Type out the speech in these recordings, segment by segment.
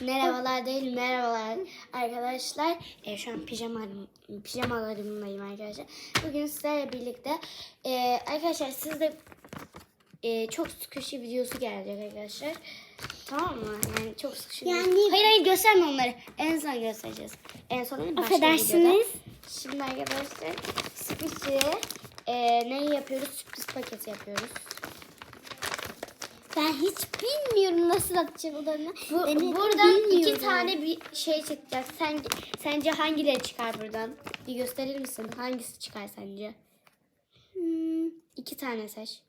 Merhabalar değil merhabalar arkadaşlar. E, şu an pijamalarım, pijamalarımdayım arkadaşlar. Bugün sizlerle birlikte e, arkadaşlar sizde e, çok sıkışı videosu gelecek arkadaşlar. Tamam mı? Yani çok sıkışı. Yani- Hayır hayır gösterme onları. En son göstereceğiz. En son değil, başka Affedersiniz. Şimdi arkadaşlar sıkışı e, neyi yapıyoruz? Sürpriz paketi yapıyoruz. Ben hiç bilmiyorum nasıl atacaklarını. Bu, Ben buradan iki tane bir şey çıkacak. Sen sence hangileri çıkar buradan? Bir gösterir misin? Hangisi çıkar sence? Hmm, İki tane seç.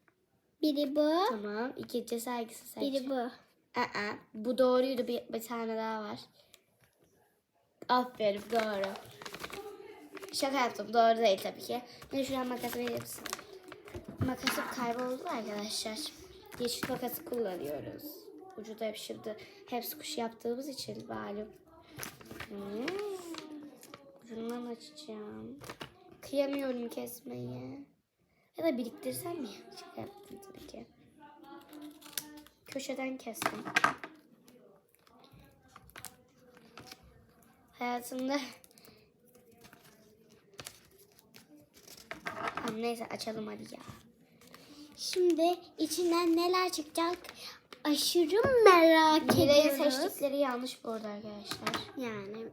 biri bu, Tamam. İkincisi hangisi seç? biri bu. Aa, bu doğruydu. Bir, bir tane daha var. Aferin doğru. Şaka yaptım. Doğru değil tabii ki. Ben şuradan makas verir misin? Makasım kayboldu arkadaşlar. Yeşil makası kullanıyoruz. Ucu da hep şimdi hep kuş yaptığımız için malum. Hmm. Ucundan açacağım. Kıyamıyorum kesmeye. Ya da biriktirsem mi? Şaka yaptım tabii ki. Köşeden kestim. Hayatımda neyse açalım hadi ya. Şimdi içinden neler çıkacak aşırı merak Miray'ın ediyoruz. seçtikleri yanlış bu arada arkadaşlar. Yani.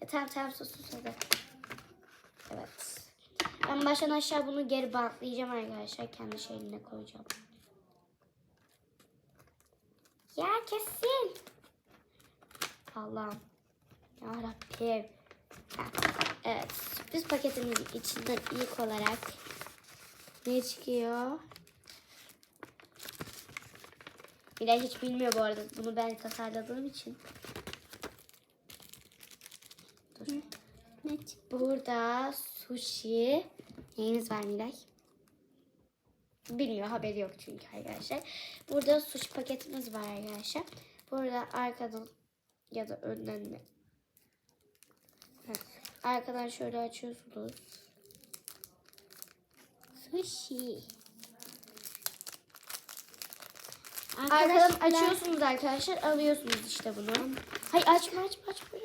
E, tamam tamam sus sus hadi. Evet. Ben baştan aşağı bunu geri bantlayacağım arkadaşlar. Kendi şeyine koyacağım. Ya kesin. Allah'ım. Ya Rabbim. Evet. Sürpriz paketinin içinden ilk olarak ne çıkıyor? Miray hiç bilmiyor bu arada. Bunu ben tasarladığım için. Dur. ne çıktı? Burada sushi. Neyiniz var Miray? Bilmiyor haberi yok çünkü arkadaşlar. Burada sushi paketimiz var arkadaşlar. Burada arkadan ya da önden. Arkadan şöyle açıyorsunuz. Sushi. Arkadan açıyorsunuz arkadaşlar. Alıyorsunuz işte bunu. Hayır açma açma açma.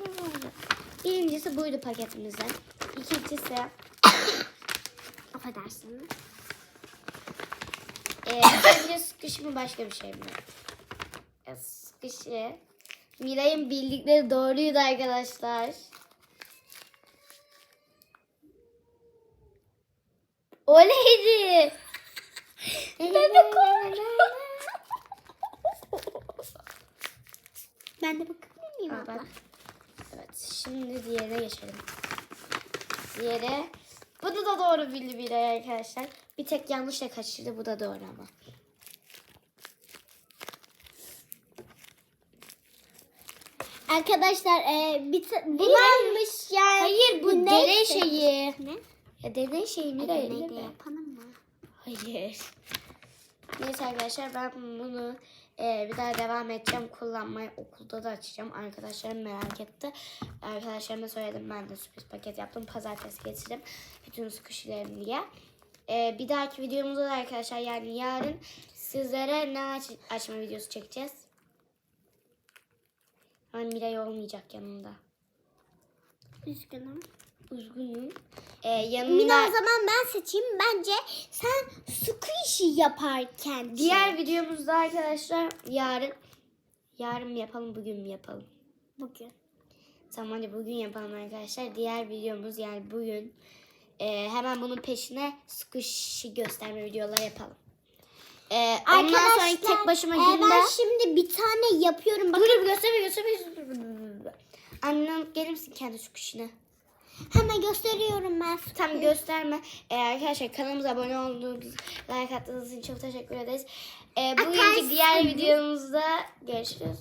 Birincisi buydu paketimizden. İkincisi Affedersiniz. Ee, sence sıkışı mı başka bir şey mi? E, sıkışı. Miray'ın bildikleri doğruydu arkadaşlar. Oleydi. Ben de Ben de bakabilir miyim abla? Evet şimdi diğerine geçelim. Diğeri. Bunu da doğru bildi Miray arkadaşlar. Bir tek yanlışla kaçırdı. Bu da doğru ama. Arkadaşlar e, bir ta- bunlarmış yani. Hayır bu deney şey- şeyi. Ne? Ya şeyi Miray. Deney de elleme. yapalım mı? Hayır. Neyse arkadaşlar ben bunu e, bir daha devam edeceğim kullanmayı okulda da açacağım. Arkadaşlarım merak etti. Arkadaşlarıma söyledim ben de sürpriz paket yaptım. Pazartesi getirdim. Bütün sıkışlarım diye. E, bir dahaki videomuzda da arkadaşlar yani yarın sizlere ne aç- açma videosu çekeceğiz. Ama Miray olmayacak yanımda. Üzgünüm. Üzgünüm. E, yanımda... Mina o zaman ben seçeyim. Bence sen squishy yaparken. Diğer çek. videomuzda arkadaşlar yarın yarın mı yapalım bugün mü yapalım? bugün. Tamam hadi bugün yapalım arkadaşlar. Diğer videomuz yani bugün e, hemen bunun peşine squishy gösterme videoları yapalım. E, ondan sonra tek başıma e, günde... ben şimdi bir tane yapıyorum. Bak Dur gösterme gösterme. Annem gelir misin kendi squishy'ne? Hemen gösteriyorum ben. Tam gösterme. Ee, arkadaşlar kanalımıza abone olduğunuz, like attığınız için çok teşekkür ederiz. Ee, bugünkü diğer videomuzda görüşürüz.